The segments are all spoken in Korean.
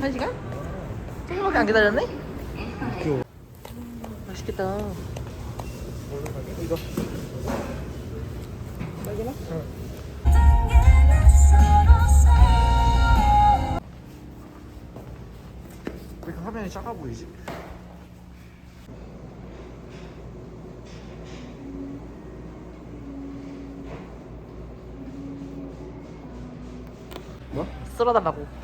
한 시간? 조금밖에 안 기다렸네? 귀여워. 맛있겠다. 이거. 왜 이렇게 화면이 작아 보이지? 뭐? 쓸어달라고.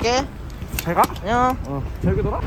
갈게. 잘 가? 안녕. 어. 잘 가더라?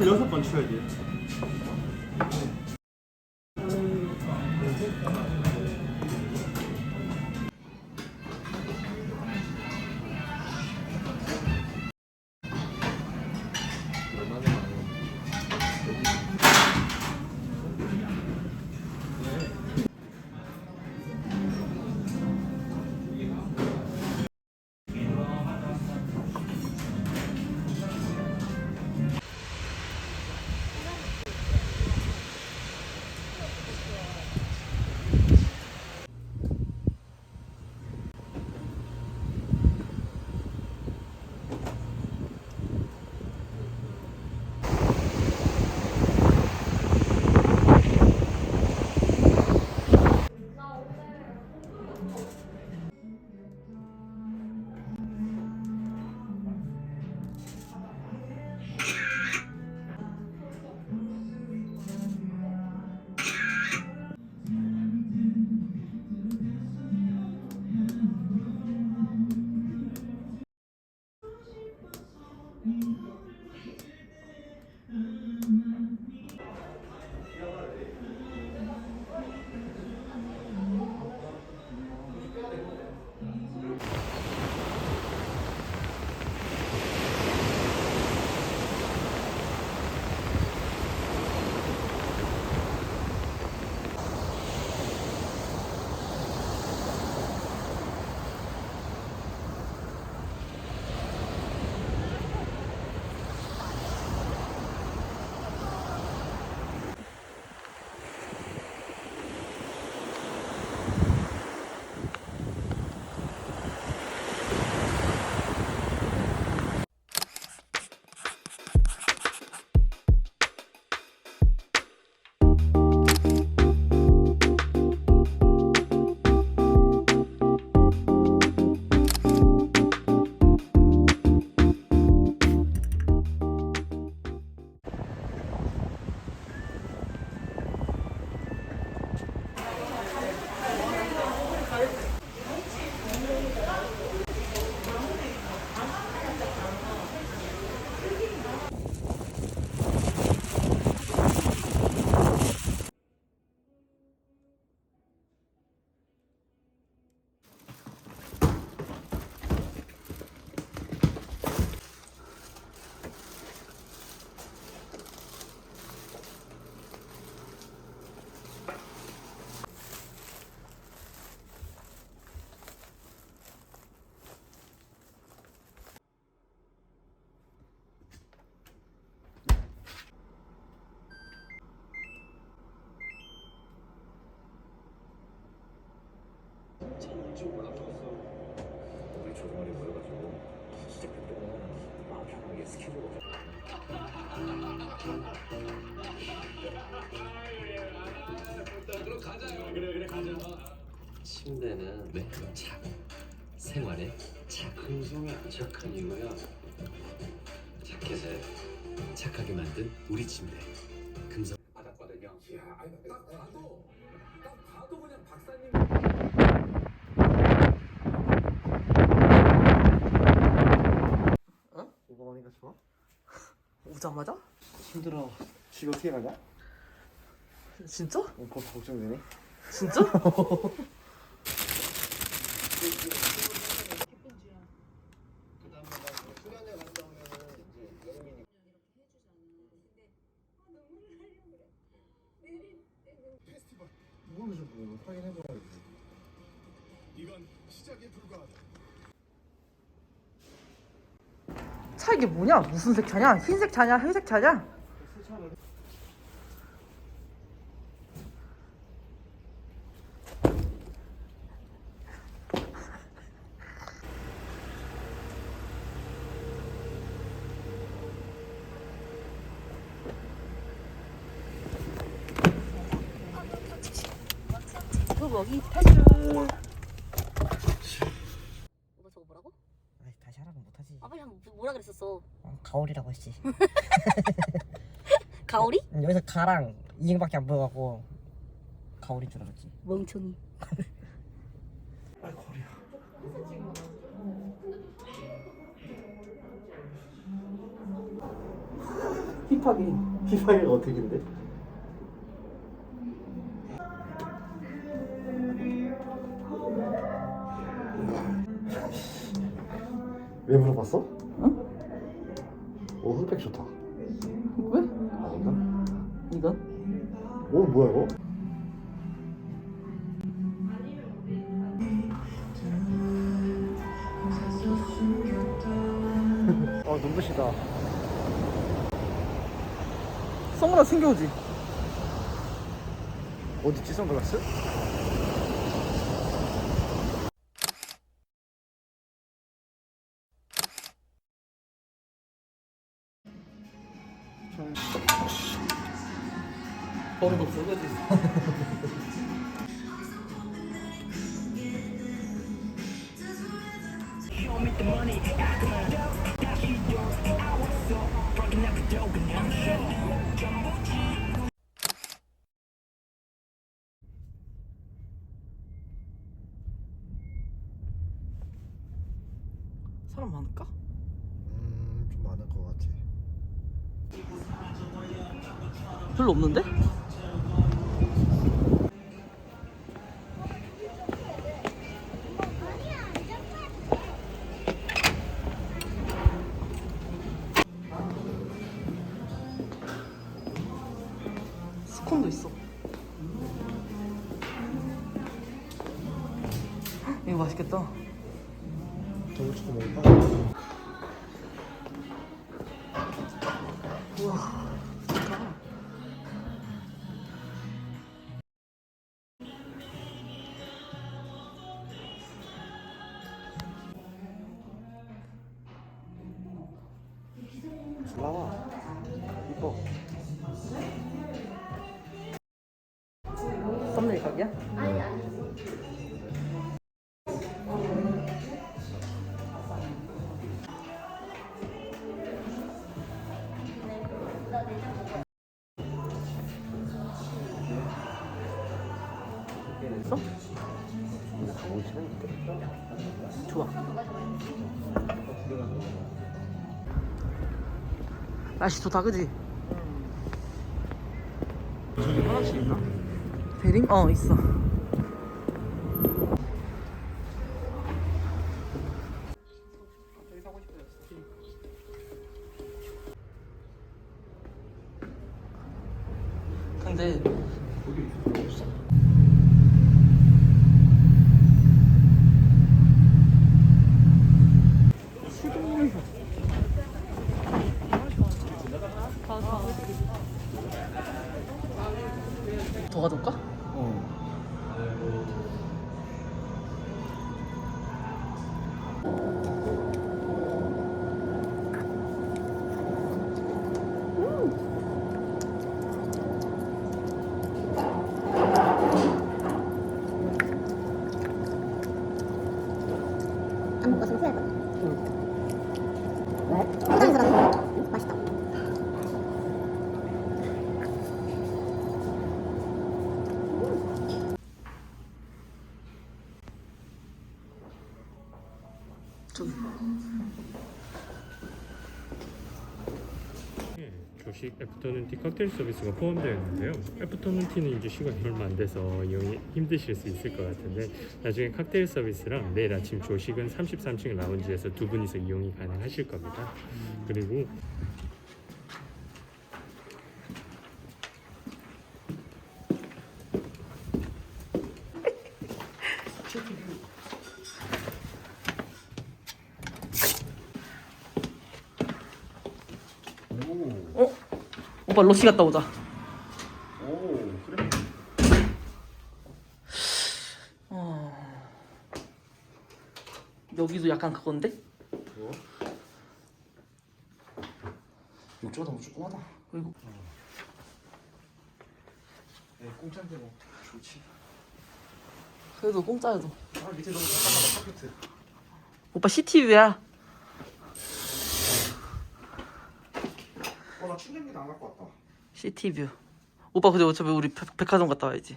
26번 쳐야 돼. 조동아리 모여가지고 진짜 그때는 마음 편하게 스케줄 없이 침대는 네? 자고 생활에 착흥성이 착한 이유야. 착해서 착하게 만든 우리 침대 금성 바닥거든요 야 아니 딱 봐도 딱 봐도 그냥 박사님 뭐가 많이가 좋아? 오자마자? 힘들어. 지금 어떻게 가냐? 진짜? 어, 벌써 걱정되네. 진짜? 모르죠, 뭐 확인해봐야지. 차 이게 뭐냐? 무슨 색 차냐? 흰색 차냐? 회색 차냐? 그 먹이 패스. 오빠 저거 뭐라고? 아이, 다시 하라고 빨리 한 뭐라 그랬었어? 어, 가오리라고 했지. 가오리? 음, 여기서 가랑 이응밖에 안 보여갖고 가오리인 줄 알았지. 멍청이. 아, 거리야. 힙하게 희망이가 어떻게인데? 왜 물어봤어? 응? 오 흑백 좋다 왜? 아닌가? 이건? 오 뭐야 이거? 아 눈부시다 선글라스 챙겨오지 어디 있지 선글라스? 사람 많을까? 음 좀 많을 것 같아 별로 없는데? 우와. 나와 이뻐 썸네일 각이야? 날씨 좋다, 그지? 저기 화장실 있나? 대림? 어, 있어. 근데 더 가져올까? 어 안 먹었으면 후회할 거야. 왜? 포장해서 응? 맛있다. 저기. 예, 조식 애프터눈 티 칵테일 서비스가 포함되어 있는데요. 애프터눈 티는 이제 시간이 얼마 안 돼서 이용이 힘드실 수 있을 것 같은데 나중에 칵테일 서비스랑 내일 아침 조식은 33층 라운지에서 두 분이서 이용이 가능하실 겁니다. 그리고 오빠 로시 갔다 오자. 오 그래? 어... 여기도 약간 그건데? 뭐? 욕조가 너무 조그마다 그리고 에 공짜인데 뭐 좋지 그래도 공짜여도. 아 밑에 너무 잠깐만 파켓트 오빠 CTV야. 어나 충전기도 안 갖고 왔다 CTV. 오빠 근데 어차피 우리 백- 백화점 갔다 와야지.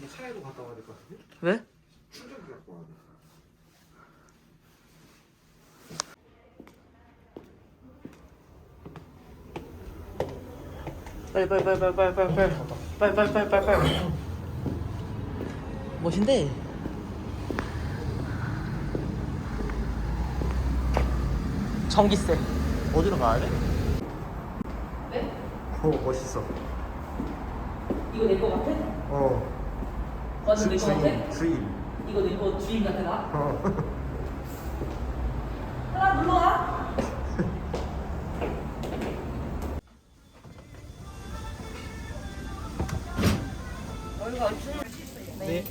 나 차에도 갔다 와야 될 것 같은데? 왜? 충전기 갖고 와야 돼 빨리 빨리 빨리 빨리 빨리 빨리 빨리 빨리 빨리 빨리 빨리 빨리 멋인데 전기세 어디로 가야 돼? 네? 오 멋있어. 이거 내 거 같아? 어. 맞아 내거 같아? 주인. 주인. 이거 내 거 주인 같아 나? 어. 하나 네.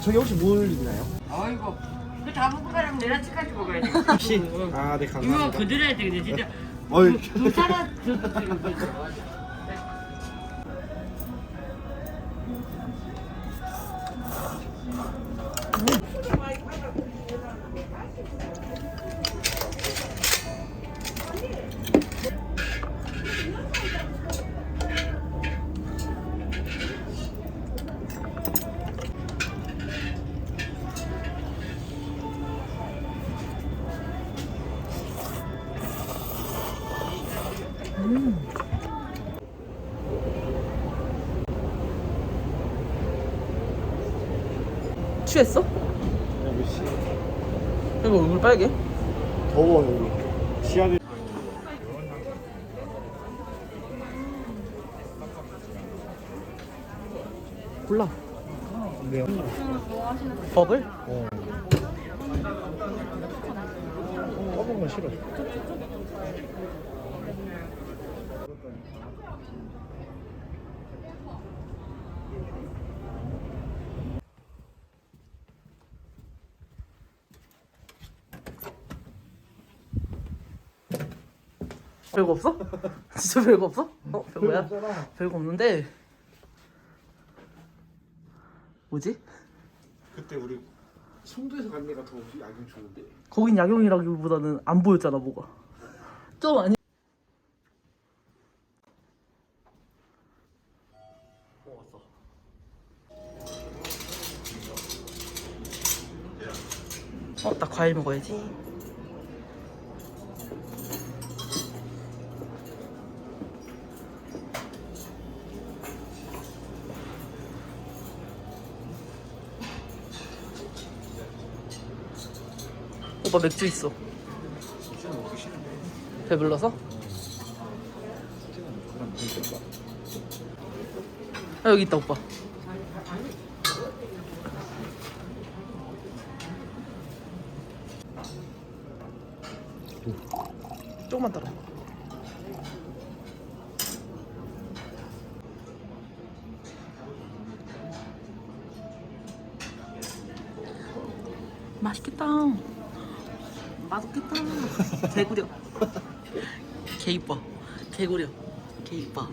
저기 혹시 뭘 있나요? 아이고 그 다 먹고 가려면 내가 치까지 먹어야지 혹시? 아, 네 이거 감사합니다. 그들어야 되겠네 진짜 어이. 두 사람 줬다 취했어? 이거 얼굴 빨개? 더워 여기. 시야를. 골라 왜요? 버블? 떠본 건 싫어. 별거 없어? 진짜 별거 없어? 어 별거야? 없잖아. 별거 없는데 뭐지? 그때 우리 송도에서 간 데가 더 야경 좋은데. 거긴 야경이라기보다는 안 보였잖아 뭐가 좀 아니 과일 먹어야지. 오빠 맥주 있어. 배불러서? 아, 여기 있다 오빠. 조금만 따라. 맛있겠다. 맛없겠다. 개구려. 개 이뻐. 개구려. 개 이뻐.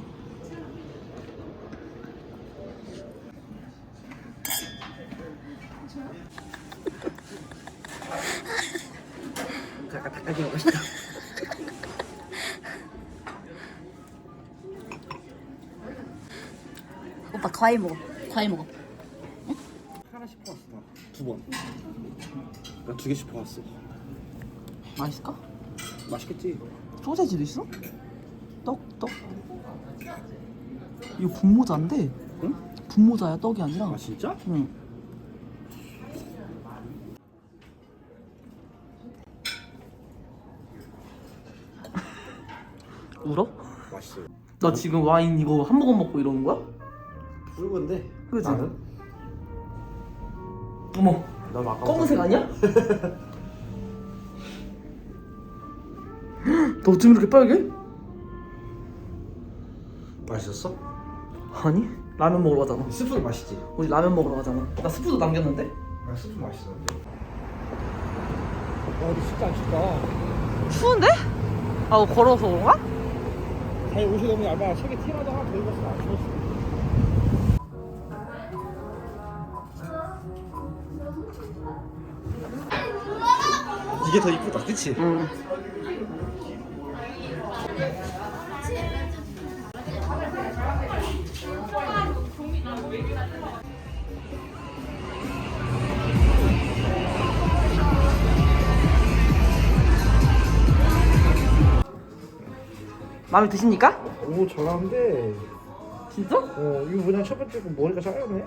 약간 닭갈비 먹고 싶다. 오빠 과일 먹어. 과일 먹어. 하나씩 퍼왔어. 두 번. 나 두 개씩 퍼왔어. 맛있을까? 맛있겠지? 소세지도 있어? 떡, 떡. 이거 분모자인데? 응? 분모자야, 떡이 아니라. 아 진짜? 응. 울어? 맛있어요. 나 지금 와인 이거 한 모금 먹고 이러는 거야? 붉은데. 그지? 나는? 어머, 나도 아까 검은색 아니야? 너 어쩜 이렇게 빨개? 맛있었어? 아니, 라면 먹으러 가잖아. 스프는 맛있지. 우리 라면 먹으러 가잖아. 나 스프도 남겼는데? 아 스프 맛있었는데. 와, 근데 진짜 안 춥다. 추운데? 아, 걸어서 그런가? 자기 옷이 너무 얇아. 책에 티라도 하나 더 입었으면 안 추웠어. 이게 더 이쁘다, 그치? 응. 마음에 드십니까? 오 잘하는데 진짜? 어 이거 그냥 첫 번째 거 머리가 짧네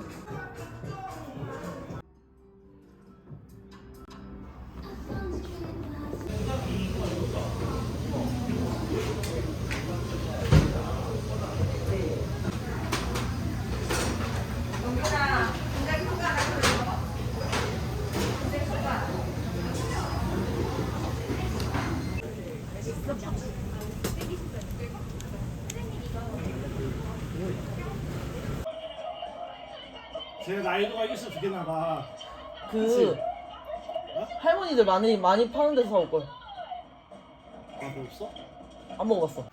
나이도가 있어 두 개나 봐그 할머니들 많이 많이 파는 데서 사올 걸. 아, 없어? 안 먹어봤어.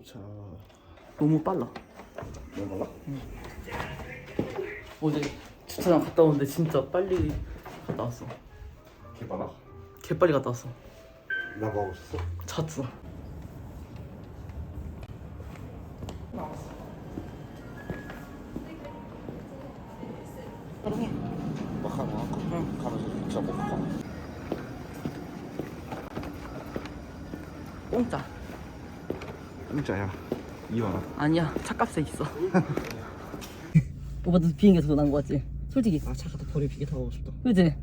도착 너무 빨라. 너무 빨라? 어제 주차장 갔다 오는데 진짜 빨리 갔다 왔어. 개 빨라 개 빨리 갔다 왔어. 나 뭐하고 있었어? 잤어. 아니야 차값에 있어. 오빠 도 비행기에서 더 나은 거 같지? 솔직히. 아, 차 갖다 버리 비게 타고 싶다. 그지?